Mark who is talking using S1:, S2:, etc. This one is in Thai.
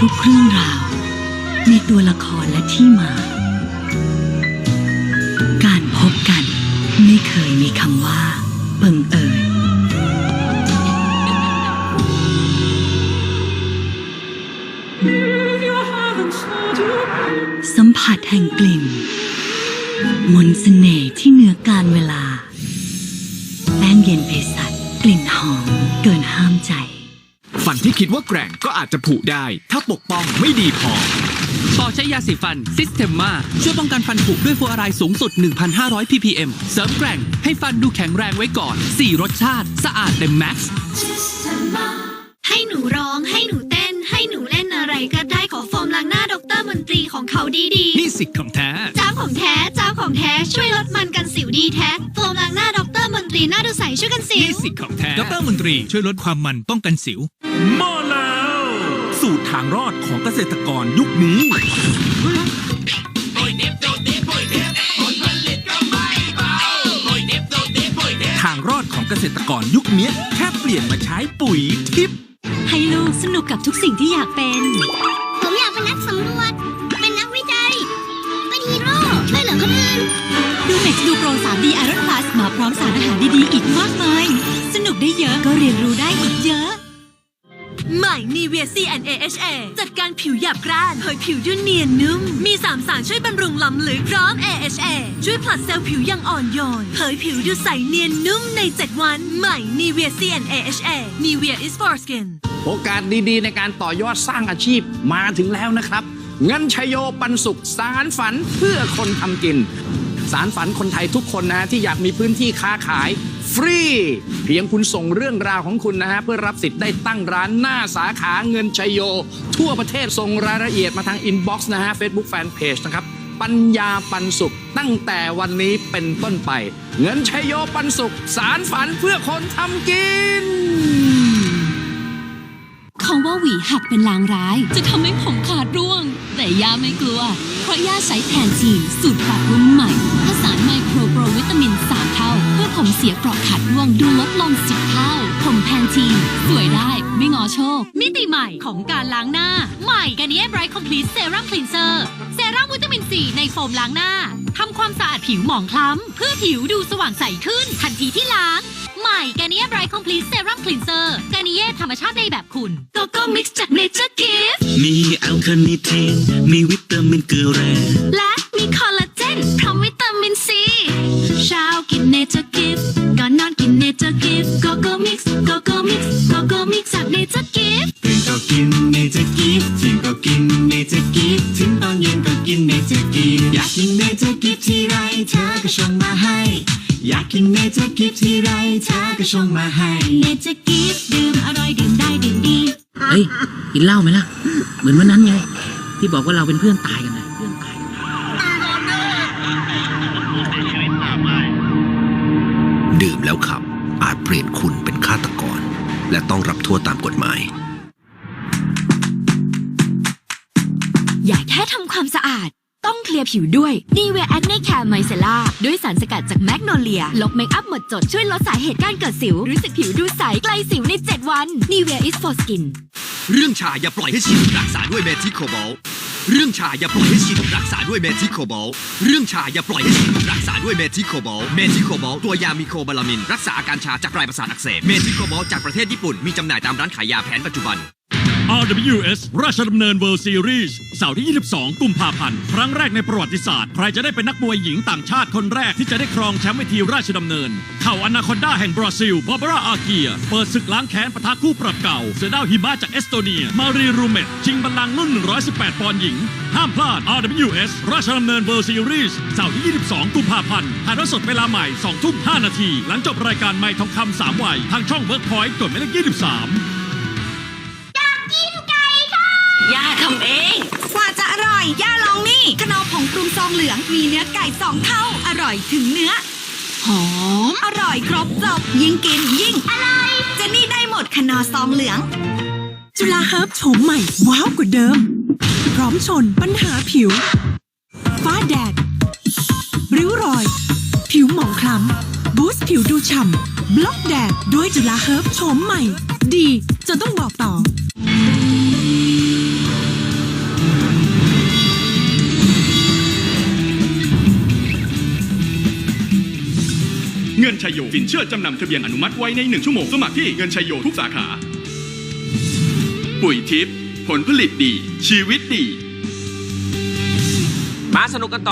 S1: ทุกเรื่องราว มีตัวละครและที่มา การพบกันไม่เคยมีคำว่าบังเอิญสัมผัสแห่งกลิ่น มนต์เสน่ห์ที่เหนือการเวลา แป้งเย็นเพสัตกลิ่นหอมเกินห้ามใจ
S2: ฝันที่คิดว่าแกร่งก็อาจจะผุได้ ถ้าปกป้องไม่ดีพอ
S3: ต่อใช้ยาสีฟันซิสเ e มมาช่วยป้องกันฟันผุด้วยฟลูออไรด์สูงสุด 1,500 ppm เสริมแกร่ง ให้ฟันดูแข็งแรงไว้ก่อน 4 รสชาติ สะอาดเต็มแม็กซ์
S4: ให้หนูร้องให้หนูเต้น ให้หนูเล่นอะไรก็ได้ขอโฟมล้างหน้าดรมนตรีของเขาดี
S2: นี่สิของแท้
S4: ๆเจ้าของแท้เจ้าของแท้ช่วยลดมันกันสิวดีแท้โฟมล้างหน้าดรมนตรีหน้าดูใสช่วยกันสิว
S2: นี่สิของแท้
S5: ดรมนตรีช่วยลดความมันป้องกันสิว
S2: มาแล้ว สูตรทางรอดของเกษตรกรยุคนี้ ทางรอดของเกษตรกรยุคนี้แค่เปลี่ยนมาใช้ปุ๋ยทิพย์
S1: ให้ลูกสนุกกับทุกสิ่งที่อยากเป็น
S4: ผมอยากเป็นนักสำรวจ เหลือคนอื่น
S1: ดูเม็กซ์ดูโปร 3D Iron Plus มาพร้อมสารอาหารดีๆ อีกมากมาย สนุกได้เยอะก็เรียนรู้ได้อีกเยอะ
S6: ใหม่ Nivea CNAHA จัดการผิวหยาบกร้านเผยผิวด้วยเนียนนุ่ม มี3สารช่วยบำรุงล้ำลึกพร้อม AHA ช่วยผลัดเซลล์ผิวอย่างอ่อนโยนเผยผิวดูใสเนียนนุ่มใน 7 วัน ใหม่ Nivea CNAHA Nivea is for skin
S7: โอกาสดีๆ ในการต่อยอดสร้างอาชีพมาถึงแล้วนะครับ เงินชยโยปันสุขสารฝันเพื่อคนทำกิน สารฝันคนไทยทุกคนนะที่อยากมีพื้นที่ค้าขาย ฟรี เพียงคุณส่งเรื่องราวของคุณนะฮะเพื่อรับสิทธิ์ได้ตั้งร้านหน้าสาขาเงินชยโย ทั่วประเทศส่งรายละเอียดมาทางอินบ็อกซ์นะฮะ Facebook Fanpage นะครับปัญญาปันสุขตั้งแต่วันนี้เป็นต้นไป เงินชยโยปันสุข สารฝันเพื่อคนทำกิน
S8: เขาว่าหวีหักเป็นลางร้าย จะทำให้ผมขาดร่วง แต่ย่าไม่กลัว เพราะย่าใช้แทนทีนสูตรปรับรุ่นใหม่ผสานไมโครโปรวิตามิน 3 เท่า เพื่อผมเสียเปราะขาดร่วงดูลดลง 10 เท่า ผมแพนทีนสวยได้ไม่งอโชค มิติใหม่ของการล้างหน้า ใหม่กันเนียไบรท์คอมพลีทเซรั่มคลีนเซอร์เซรั่มวิตามินซีในโฟมล้างหน้าทำความสะอาดผิวหมองคล้ำเพื่อผิวดูสว่างใสขึ้น ทันทีที่ล้าง ใหม่กาเนียไบรท์คอมพลีทเซรั่มคลีนเซอร์กาเนียธรรมชาติในแบบคุณ
S4: โกโก้มิกซ์จากเนเจอร์กิฟ
S9: มีแอลคาเนิทีนมีวิตามินเกลือแร่
S4: และมีคอลลาเจนพร้อมวิตามินซีเช้ากินเนเจอร์กิฟก่อนนอนกินเนเจอร์กิฟโกโก้มิกซ์โกโก้มิกซ์โกโก้มิกซ์จากเนเจอร์กิฟ
S9: ตื่นก็กินเนเจอร์กิฟเที่ยงก็กินเนเจอร์กิฟถึงตอนเย็นก็กินเนเจอร์กิฟอยากกินเนเจอร์กิฟที่ไรเธอก็ชงมาให้ อยากกินเนเจอร์กิฟที่ไรเธอก็ชงมาให้
S4: เนเจอร์กิฟดื่มอร่อยดื่มได้ดื่มดี
S10: เฮ้ยกินเหล้าไหมล่ะ เหมือนวันนั้นไง ที่บอกว่าเราเป็นเพื่อนตายกันนะเพื่อนตายกัน
S11: ดื่มแล้วขับ อาจเปลี่ยนคุณเป็นฆาตกร และต้องรับโทษตามกฎหมาย
S8: อย่าแค่ทำความสะอาด ต้องเคลียร์ผิวด้วย n ีเว a แอ n เน c แคร์ไมเซล่าด้วยสารสกัดจากแมกโนเลีย ลบเมคอัพหมดจดช่วยลดสาเหตุการเกิดสิว รู้สึกผิวดูใสไกลสิวใน 7 วัน n ีเว is for skin
S2: เรื่องชาอย่าปล่อยให้ชินรักษาด้วยเมทิโคบอลเรื่องชาอย่าปล่อยให้ชินรักษาด้วยเมทิโคบอลเรื่องชาอย่าปล่อยให้ชินรักษาด้วยเมทิโคบอลเมทิโคบอลตัวยามีโคบาลามิน รักษาอาการชาจากปลายประสาทอักเสบ เมทิโคบอลจากประเทศญี่ปุ่นมีจำหน่ายตามร้านขายยาแผนปัจจุบัน
S5: RWS ราชดำเนิน World Series เสาร์ที่ 22 กุมภาพันธ์ ครั้งแรกในประวัติศาสตร์ ใครจะได้เป็นนักมวยหญิงต่างชาติคนแรกที่จะได้ครองแชมป์เวทีราชดำเนิน เข่าอนาคอนดาแห่งบราซิล บาบาร่าอาเกีย เปิดศึกล้างแค้นปะทะคู่ปรับเก่า เสือดาวหิมะจากเอสโตเนีย มารีรูเมตชิงบัลลังก์รุ่น 118 ปอนด์หญิง ห้ามพลาด RWS ราชดำเนิน World Series เสาร์ที่ 22 กุมภาพันธ์ถ่ายทอดสดเวลาใหม่ 2 ทุ่ม 5 นาที หลังจบรายการไม่ทองคำ3วัยทางช่อง Workpoint กดหมายเลข23
S6: ยย่าลองนี่ขนมผงปรุงซองเหลืองมีเนื้อไก่สองเท่า อร่อยถึงเนื้อ หอม อร่อยครบจบยิ่งกินยิ่งอร่อยเจนนี่ได้หมดขนอซองเหลือง
S12: จุฬาเฮิร์บโฉมใหม่ ว้าวกว่าเดิม พร้อมชนปัญหาผิว ฟ้าแดด ริ้วรอย ผิวหมองคล้ำบูสต์ผิวดูฉ่ำบล็อกแดดด้วยจุฬาเฮิร์บโฉมใหม่ ดีจนต้องบอกต่อ
S13: นชัยโยสินเชื่อจำนำทะเบียนอนุมัติไว้ในหนึ่งชั่วโมงสมัครที่เงินชัยโยทุกสาขา ปุ๋ยทิพย์ผลผลิตดี ชีวิตดี
S14: มาสนุกกันต่อ